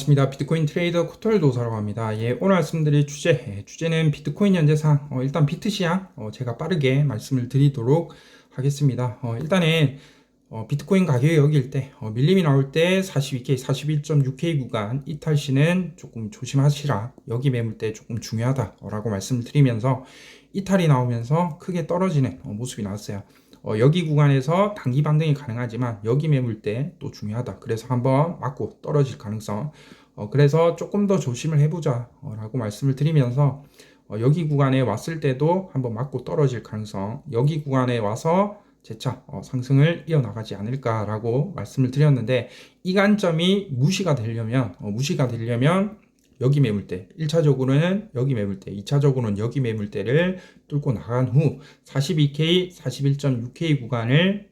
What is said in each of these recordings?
반갑습니다. 비트코인 트레이더 코털 도사라고 합니다. 예, 오늘 말씀드릴 주제, 예, 주제는 비트코인 현재 상, 어, 일단 비트 시향, 어, 제가 빠르게 말씀을 드리도록 하겠습니다. 어, 일단은, 어, 비트코인 가격이 여기일 때, 어, 밀림이 나올 때 42K, 41.6K 구간 이탈 시는 조금 조심하시라. 여기 매물대 조금 중요하다라고 말씀을 드리면서 이탈이 나오면서 크게 떨어지는 어, 모습이 나왔어요. 어, 여기 구간에서 단기 반등이 가능하지만 여기 매물대 또 중요하다. 그래서 한번 맞고 떨어질 가능성. 어, 그래서 조금 더 조심을 해보자 어, 라고 말씀을 드리면서 어, 여기 구간에 왔을 때도 한번 맞고 떨어질 가능성. 여기 구간에 와서 재차 어, 상승을 이어나가지 않을까라고 말씀을 드렸는데 이 관점이 무시가 되려면 어, 무시가 되려면 여기 매물대 1차적으로는 여기 매물대 2차적으로는 여기 매물대를 뚫고 나간 후 42K 41.6K 구간을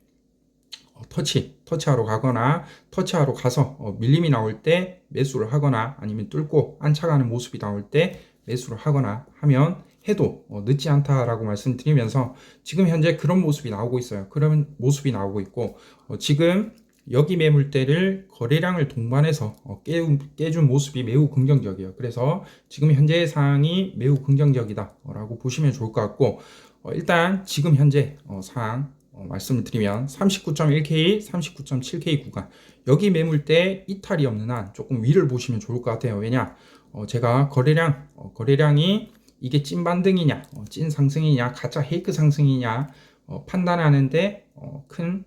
어, 터치 터치하러 가거나 터치하러 가서 어, 밀림이 나올 때 매수를 하거나 아니면 뚫고 안차가는 모습이 나올 때 매수를 하거나 하면 해도 어, 늦지 않다라고 말씀드리면서 지금 현재 그런 모습이 나오고 있어요. 그런 모습이 나오고 있고 어, 지금 여기 매물대를 거래량을 동반해서 어, 깨, 깨준 모습이 매우 긍정적이에요. 그래서 지금 현재의 상황이 매우 긍정적이다라고 보시면 좋을 것 같고 어, 일단 지금 현재 어, 상황 어, 말씀을 드리면 39.1K, 39.7K 구간 여기 매물대 이탈이 없는 한 조금 위를 보시면 좋을 것 같아요. 왜냐? 어, 제가 거래량 어, 거래량이 이게 찐 반등이냐, 어, 찐 상승이냐, 가짜 헤이크 상승이냐 어, 판단하는데 어, 큰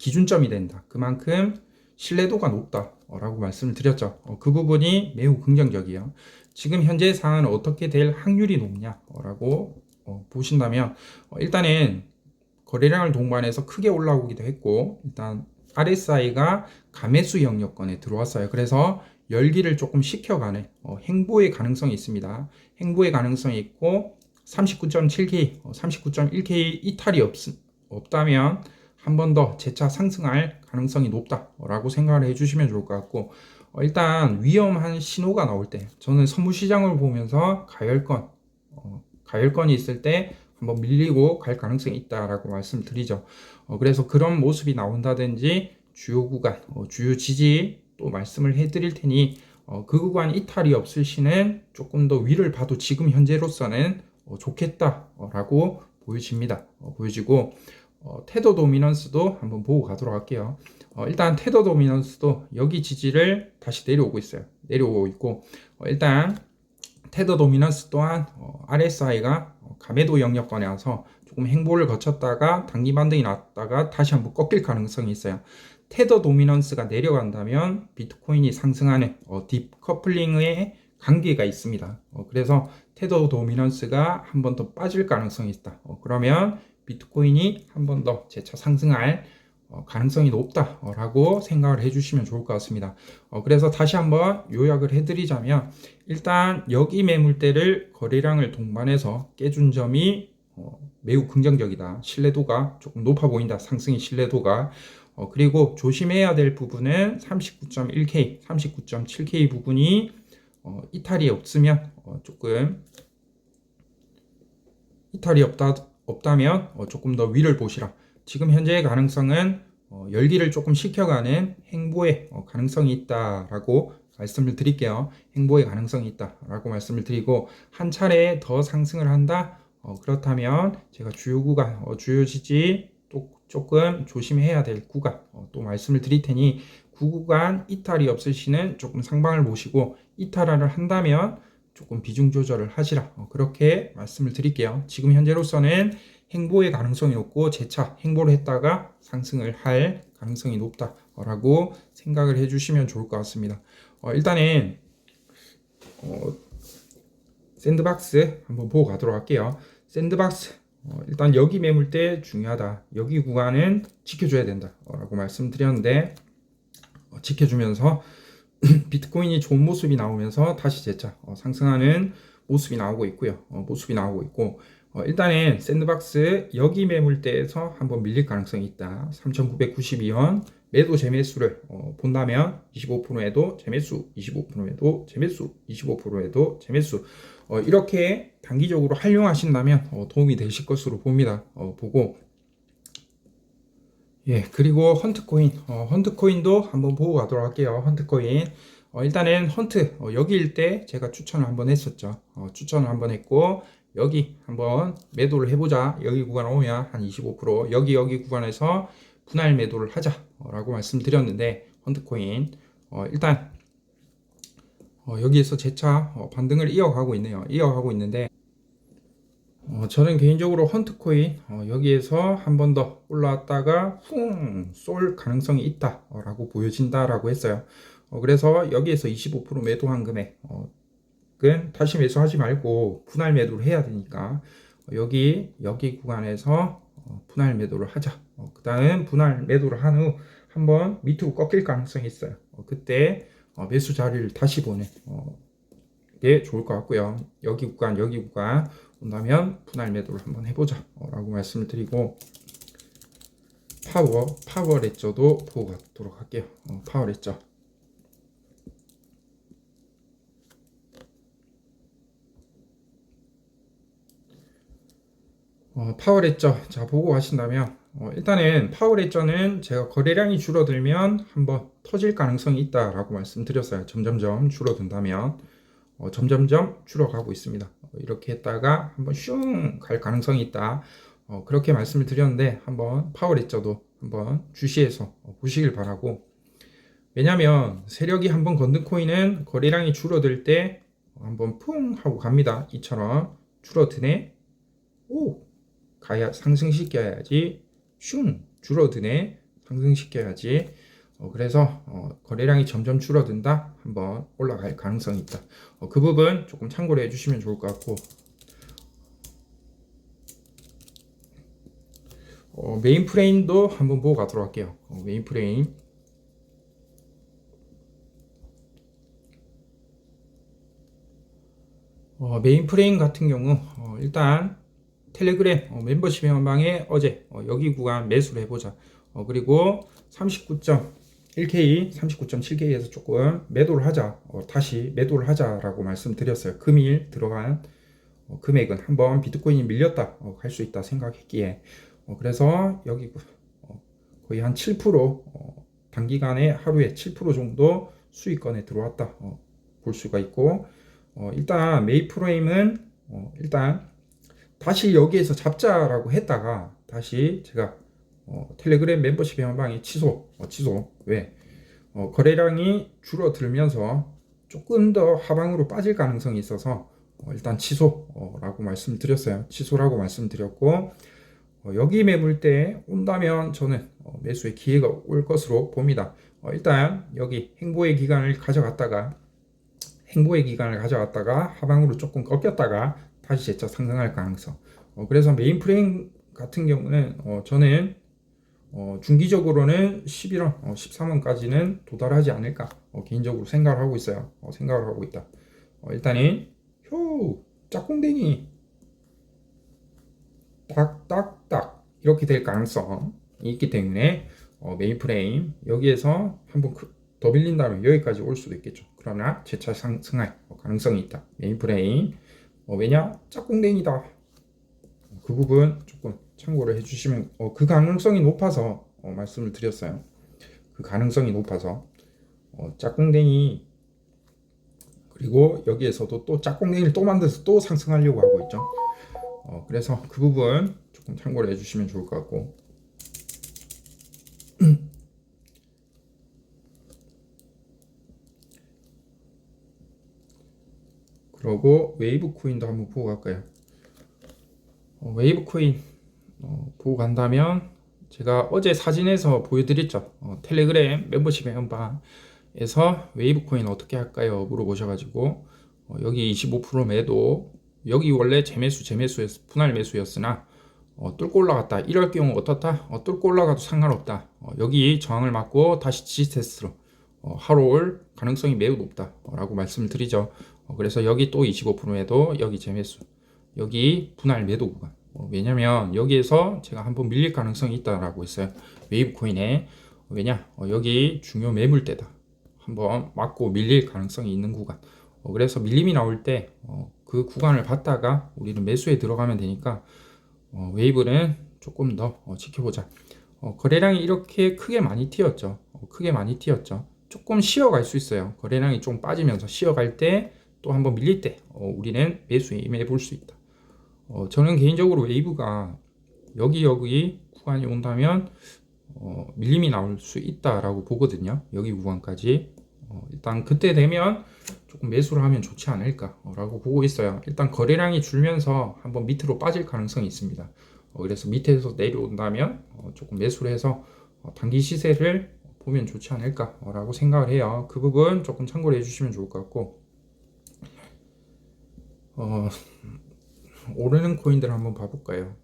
기준점이 된다. 그만큼 신뢰도가 높다라고 말씀을 드렸죠. 어, 그 부분이 매우 긍정적이에요. 지금 현재 상황은 어떻게 될 확률이 높냐라고 어, 보신다면 어, 일단은 거래량을 동반해서 크게 올라오기도 했고 일단 RSI가 가매수 영역권에 들어왔어요. 그래서 열기를 조금 식혀가는 어, 행보의 가능성이 있습니다. 행보의 가능성이 있고 39.7K, 어, 39.1K 이탈이 없, 없다면 한 번 더 재차 상승할 가능성이 높다라고 생각을 해주시면 좋을 것 같고 어, 일단 위험한 신호가 나올 때 저는 선물 시장을 보면서 가열권 어, 가열권이 있을 때 한번 밀리고 갈 가능성이 있다라고 말씀드리죠. 어, 그래서 그런 모습이 나온다든지 주요 구간, 어, 주요 지지 또 말씀을 해드릴 테니 어, 그 구간 이탈이 없을 시는 조금 더 위를 봐도 지금 현재로서는 어, 좋겠다라고 보여집니다. 어, 보여지고 어, 테더 도미넌스도 한번 보고 가도록 할게요. 어, 일단 테더 도미넌스도 여기 지지를 다시 내려오고 있어요. 내려오고 있고 어, 일단 테더 도미넌스 또한 어, RSI가 어, 가매도 영역권에 와서 조금 행보를 거쳤다가 단기 반등이 났다가 다시 한번 꺾일 가능성이 있어요. 테더 도미넌스가 내려간다면 비트코인이 상승하는 어, 딥 커플링의 관계가 있습니다. 어, 그래서 테더 도미넌스가 한 번 더 빠질 가능성이 있다. 어, 그러면 비트코인이 한 번 더 재차 상승할 어, 가능성이 높다라고 생각을 해주시면 좋을 것 같습니다. 어, 그래서 다시 한번 요약을 해드리자면 일단 여기 매물대를 거래량을 동반해서 깨준 점이 어, 매우 긍정적이다. 신뢰도가 조금 높아 보인다. 상승의 신뢰도가 어, 그리고 조심해야 될 부분은 39.1K, 39.7K 부분이 어, 이탈이 없으면 어, 조금 이탈이 없다 없다면 어, 조금 더 위를 보시라. 지금 현재의 가능성은 어, 열기를 조금 식혀가는 행보의 어, 가능성이 있다라고 말씀을 드릴게요. 행보의 가능성이 있다라고 말씀을 드리고 한 차례 더 상승을 한다. 어, 그렇다면 제가 주요 구간, 어, 주요 지지 또 조금 조심해야 될 구간 어, 또 말씀을 드릴 테니 그 구간 이탈이 없을 시는 조금 상방을 보시고 이탈을 한다면 조금 비중 조절을 하시라 어, 그렇게 말씀을 드릴게요. 지금 현재로서는 행보의 가능성이 높고 재차 행보를 했다가 상승을 할 가능성이 높다라고 생각을 해주시면 좋을 것 같습니다. 어, 일단은 어, 샌드박스 한번 보고 가도록 할게요. 샌드박스 어, 일단 여기 매물대 중요하다. 여기 구간은 지켜줘야 된다라고 말씀드렸는데 어, 지켜주면서 비트코인이 좋은 모습이 나오면서 다시 재차 어, 상승하는 모습이 나오고 있고요. 어, 모습이 나오고 있고 어, 일단은 샌드박스 여기 매물대에서 한번 밀릴 가능성이 있다. 3,992원 매도 재매수를 어, 본다면 25%에도 재매수, 25%에도 재매수, 25%에도 재매수 어, 이렇게 단기적으로 활용하신다면 어, 도움이 되실 것으로 봅니다. 어, 보고 예 그리고 헌트코인 어, 헌트코인도 한번 보고 가도록 할게요. 헌트코인 어, 일단은 헌트 어, 여기일 때 제가 추천을 한번 했었죠. 어, 추천을 한번 했고 여기 한번 매도를 해보자. 여기 구간 오면 한 25% 여기 여기 구간에서 분할 매도를 하자라고 말씀드렸는데 헌트코인 어, 일단 어, 여기에서 재차 어, 반등을 이어가고 있네요. 이어가고 있는데 어, 저는 개인적으로 헌트코인 어, 여기에서 한 번 더 올라왔다가 쿵쏠 가능성이 있다라고 보여진다라고 했어요. 어, 그래서 여기에서 25% 매도한 금액 어, 은 다시 매수하지 말고 분할 매도를 해야 되니까 어, 여기 여기 구간에서 어, 분할 매도를 하자. 어, 그 다음 분할 매도를 한 후 한번 밑으로 꺾일 가능성이 있어요. 어, 그때 어, 매수 자리를 다시 보내 어, 게 좋을 것 같고요. 여기 구간 여기 구간 온다면 분할 매도를 한번 해보자 어, 라고 말씀을 드리고 파워 파워 레저도 보고 가도록 할게요. 어, 파워 레저 어, 파워 레저 자 보고 가신다면 어, 일단은 파워레저는 제가 거래량이 줄어들면 한번 터질 가능성이 있다라고 말씀드렸어요. 점점점 줄어든다면 어, 점점점 줄어가고 있습니다. 어, 이렇게 했다가 한번 슝 갈 가능성이 있다. 어, 그렇게 말씀을 드렸는데 한번 파워레저도 한번 주시해서 어, 보시길 바라고 왜냐하면 세력이 한번 건든 코인은 거래량이 줄어들 때 한번 풍 하고 갑니다. 이처럼 줄어드네. 오 가야 상승시켜야지 슝 줄어드네 상승시켜야지 어, 그래서 어, 거래량이 점점 줄어든다. 한번 올라갈 가능성이 있다. 어, 그 부분 조금 참고를 해주시면 좋을 것 같고. 어, 메인 프레임도 한번 보고 가도록 할게요. 어, 메인 프레임. 어, 메인 프레임 같은 경우 어, 일단 텔레그램 어, 멤버십 회원방에 어제 어, 여기 구간 매수를 해보자. 어, 그리고 39.1K, 39.7K에서 조금 매도를 하자. 어, 다시 매도를 하자라고 말씀드렸어요. 금일 들어간 어, 금액은 한번 비트코인이 밀렸다 어, 갈수 있다 생각했기에 어, 그래서 여기 어, 거의 한 7% 어, 단기간에 하루에 7% 정도 수익권에 들어왔다 어, 볼 수가 있고 어, 일단 메이 프레임은 어, 일단 다시 여기에서 잡자라고 했다가 다시 제가 어, 텔레그램 멤버십 회원방이 취소 어, 취소. 왜? 어, 거래량이 줄어들면서 조금 더 하방으로 빠질 가능성이 있어서 어, 일단 취소라고 말씀드렸어요. 취소라고 말씀드렸고 어, 여기 매물대 온다면 저는 어, 매수의 기회가 올 것으로 봅니다. 어, 일단 여기 행보의 기간을 가져갔다가 행보의 기간을 가져갔다가 하방으로 조금 꺾였다가 다시 재차 상승할 가능성. 어, 그래서 메인 프레임 같은 경우는 어, 저는 어, 중기적으로는 11원, 어, 13원까지는 도달하지 않을까 어, 개인적으로 생각을 하고 있어요. 어, 생각을 하고 있다. 어, 일단은 효 짝꿍댕이 딱딱딱 이렇게 될 가능성이 있기 때문에 어, 메인 프레임 여기에서 한번 그, 더 빌린다면 여기까지 올 수도 있겠죠. 그러나 재차 상승할 가능성이 있다. 메인 프레임 어, 왜냐? 짝꿍댕이다. 그 부분 조금 참고를 해주시면 어, 그 가능성이 높아서 어, 말씀을 드렸어요. 그 가능성이 높아서 어, 짝꿍댕이 그리고 여기에서도 또 짝꿍댕이를 또 만들어서 또 상승하려고 하고 있죠. 어, 그래서 그 부분 조금 참고를 해주시면 좋을 것 같고 그러고 웨이브 코인도 한번 보고 갈까요? 어, 웨이브 코인 어, 보고 간다면 제가 어제 사진에서 보여드렸죠. 어, 텔레그램 멤버십 회원방에서 웨이브 코인 어떻게 할까요? 물어보셔가지고 어, 여기 25% 매도 여기 원래 재매수 재매수였 분할 매수였으나 어, 뚫고 올라갔다. 이럴 경우 어떻다? 어, 뚫고 올라가도 상관없다. 어, 여기 저항을 맞고 다시 지지 테스트로 어, 하루 올 가능성이 매우 높다 라고 말씀을 드리죠. 어, 그래서 여기 또 25%에도 여기 재매수, 여기 분할 매도 구간. 어, 왜냐면 여기에서 제가 한번 밀릴 가능성이 있다라고 했어요. 웨이브 코인에 왜냐? 어, 여기 중요 매물대다. 한번 맞고 밀릴 가능성이 있는 구간. 어, 그래서 밀림이 나올 때 그 구간을 봤다가 우리는 매수에 들어가면 되니까 웨이브는 조금 더 지켜보자. 거래량이 이렇게 크게 많이 튀었죠. 크게 많이 튀었죠. 조금 쉬어갈 수 있어요. 거래량이 좀 빠지면서 쉬어갈 때 또 한번 밀릴 때 어, 우리는 매수에 임해 볼 수 있다. 어, 저는 개인적으로 웨이브가 여기 여기 구간이 온다면 어, 밀림이 나올 수 있다라고 보거든요. 여기 구간까지 어, 일단 그때 되면 조금 매수를 하면 좋지 않을까라고 보고 있어요. 일단 거래량이 줄면서 한번 밑으로 빠질 가능성이 있습니다. 어, 그래서 밑에서 내려온다면 어, 조금 매수를 해서 어, 단기 시세를 보면 좋지 않을까라고 생각을 해요. 그 부분 조금 참고를 해주시면 좋을 것 같고 어, 오르는 코인들 한번 봐볼까요?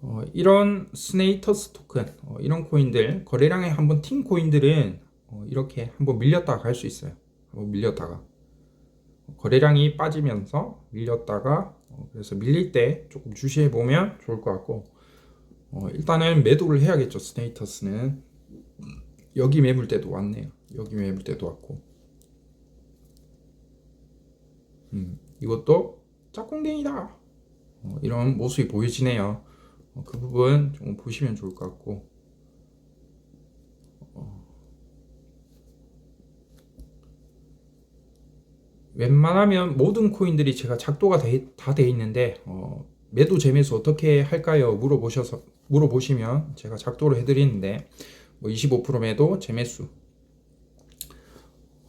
어, 이런 스네이터스 토큰 어, 이런 코인들 거래량에 한번 튄 코인들은 어, 이렇게 한번 밀렸다가 갈 수 있어요. 한번 밀렸다가 거래량이 빠지면서 밀렸다가 어, 그래서 밀릴 때 조금 주시해 보면 좋을 것 같고 어, 일단은 매도를 해야겠죠. 스네이터스는 여기 매물 때도 왔네요. 여기 매물 때도 왔고 음, 이것도 짝꿍댕이다. 어, 이런 모습이 보여지네요. 어, 그 부분 좀 보시면 좋을 것 같고 어, 웬만하면 모든 코인들이 제가 작도가 다 돼 있는데 어, 매도 재매수 어떻게 할까요? 물어보셔서 물어보시면 제가 작도를 해드리는데 뭐 25% 매도 재매수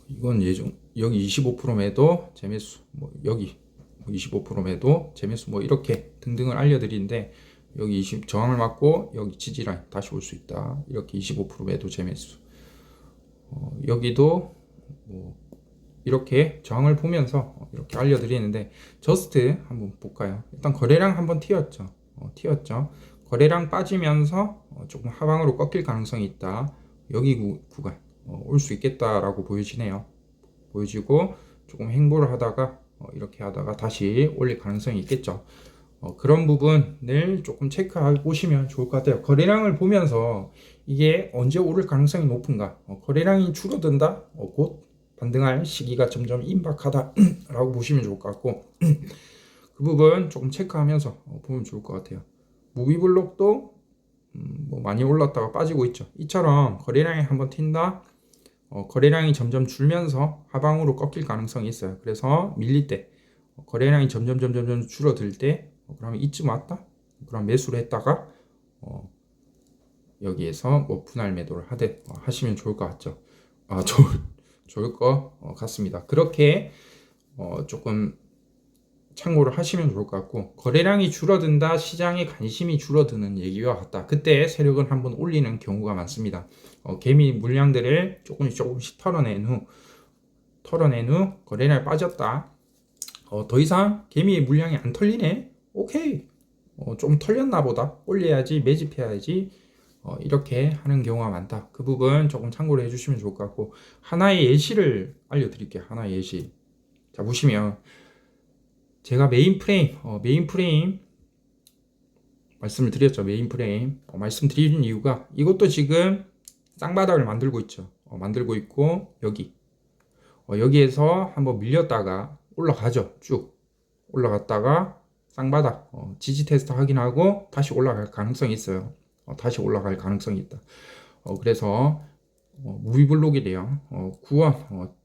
이건 예정 여기 25% 매도 재매수 뭐 여기 25% 매도 재매수 뭐 이렇게 등등을 알려드리는데 여기 20 저항을 맞고 여기 지지라인 다시 올 수 있다. 이렇게 25% 매도 재매수 어, 여기도 뭐 이렇게 저항을 보면서 이렇게 알려드리는데 저스트 한번 볼까요? 일단 거래량 한번 튀었죠. 어, 튀었죠. 거래량 빠지면서 어, 조금 하방으로 꺾일 가능성이 있다. 여기 구, 구간 어, 올 수 있겠다라고 보여지네요. 보여지고 조금 행보를 하다가 어, 이렇게 하다가 다시 올릴 가능성이 있겠죠. 어, 그런 부분을 조금 체크해 보시면 좋을 것 같아요. 거래량을 보면서 이게 언제 오를 가능성이 높은가? 어, 거래량이 줄어든다? 어, 곧 반등할 시기가 점점 임박하다라고 보시면 좋을 것 같고 그 부분 조금 체크하면서 어, 보면 좋을 것 같아요. 무비블록도 음, 뭐 많이 올랐다가 빠지고 있죠. 이처럼 거래량이 한번 튄다. 어, 거래량이 점점 줄면서 하방으로 꺾일 가능성이 있어요. 그래서 밀릴 때 어, 거래량이 점점 점점 점 줄어들 때 어, 그러면 이쯤 왔다. 그럼 매수를 했다가 어, 여기에서 뭐 분할 매도를 하되 어, 하시면 좋을 것 같죠. 아 좋을 좋을 것 어, 같습니다. 그렇게 어, 조금 참고를 하시면 좋을 것 같고 거래량이 줄어든다 시장의 관심이 줄어드는 얘기와 같다. 그때 세력은 한번 올리는 경우가 많습니다. 어, 개미 물량들을 조금씩 조금씩 털어낸 후 털어낸 후 거래량이 빠졌다. 어, 더 이상 개미의 물량이 안 털리네? 오케이. 어, 좀 털렸나 보다. 올려야지 매집해야지. 어, 이렇게 하는 경우가 많다. 그 부분 조금 참고를 해주시면 좋을 것 같고 하나의 예시를 알려드릴게요. 하나의 예시. 자 보시면 제가 메인 프레임, 어, 메인 프레임 말씀을 드렸죠. 메인 프레임 어, 말씀드리는 이유가 이것도 지금 쌍바닥을 만들고 있죠. 어, 만들고 있고 여기 어, 여기에서 한번 밀렸다가 올라가죠. 쭉 올라갔다가 쌍바닥 어, 지지 테스트 확인하고 다시 올라갈 가능성이 있어요. 어, 다시 올라갈 가능성이 있다. 어, 그래서 어, 무비블록이래요. 어, 9원 어,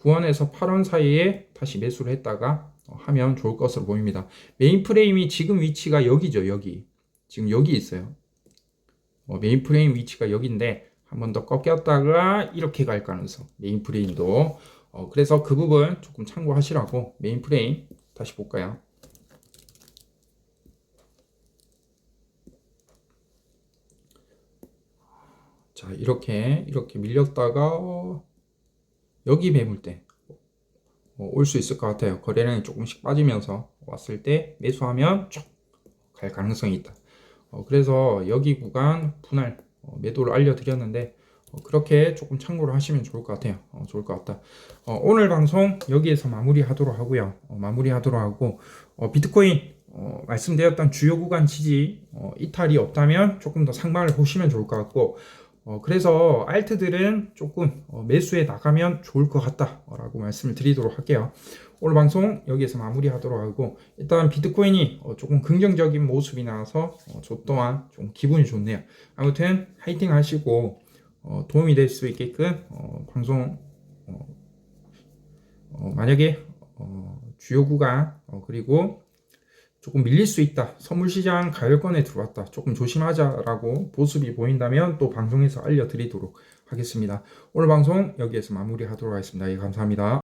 9원에서 8원 사이에 다시 매수를 했다가 하면 좋을 것으로 보입니다. 메인 프레임이 지금 위치가 여기죠. 여기. 지금 여기 있어요. 어, 메인 프레임 위치가 여기인데 한 번 더 꺾였다가 이렇게 갈 가능성. 메인 프레임도. 어, 그래서 그 부분 조금 참고하시라고 메인 프레임 다시 볼까요? 자, 이렇게 이렇게 밀렸다가 여기 매물대 어, 올 수 있을 것 같아요. 거래량이 조금씩 빠지면서 왔을 때 매수하면 쭉 갈 가능성이 있다. 어, 그래서 여기 구간 분할 어, 매도를 알려드렸는데 어, 그렇게 조금 참고를 하시면 좋을 것 같아요. 어, 좋을 것 같다. 어, 오늘 방송 여기에서 마무리하도록 하고요. 마무리하도록 하고 비트코인 말씀드렸던 주요 구간 지지 이탈이 없다면 조금 더 상방을 보시면 좋을 것 같고 어, 그래서 알트들은 조금 어, 매수에 나가면 좋을 것 같다라고 말씀을 드리도록 할게요. 오늘 방송 여기에서 마무리하도록 하고 일단 비트코인이 어, 조금 긍정적인 모습이 나와서 어, 저 또한 좀 기분이 좋네요. 아무튼 화이팅 하시고 어, 도움이 될 수 있게끔 어, 방송 어, 어, 만약에 어, 주요 구간 어, 그리고 조금 밀릴 수 있다. 선물 시장 가열권에 들어왔다. 조금 조심하자라고 보습이 보인다면 또 방송에서 알려드리도록 하겠습니다. 오늘 방송 여기에서 마무리하도록 하겠습니다. 예, 감사합니다.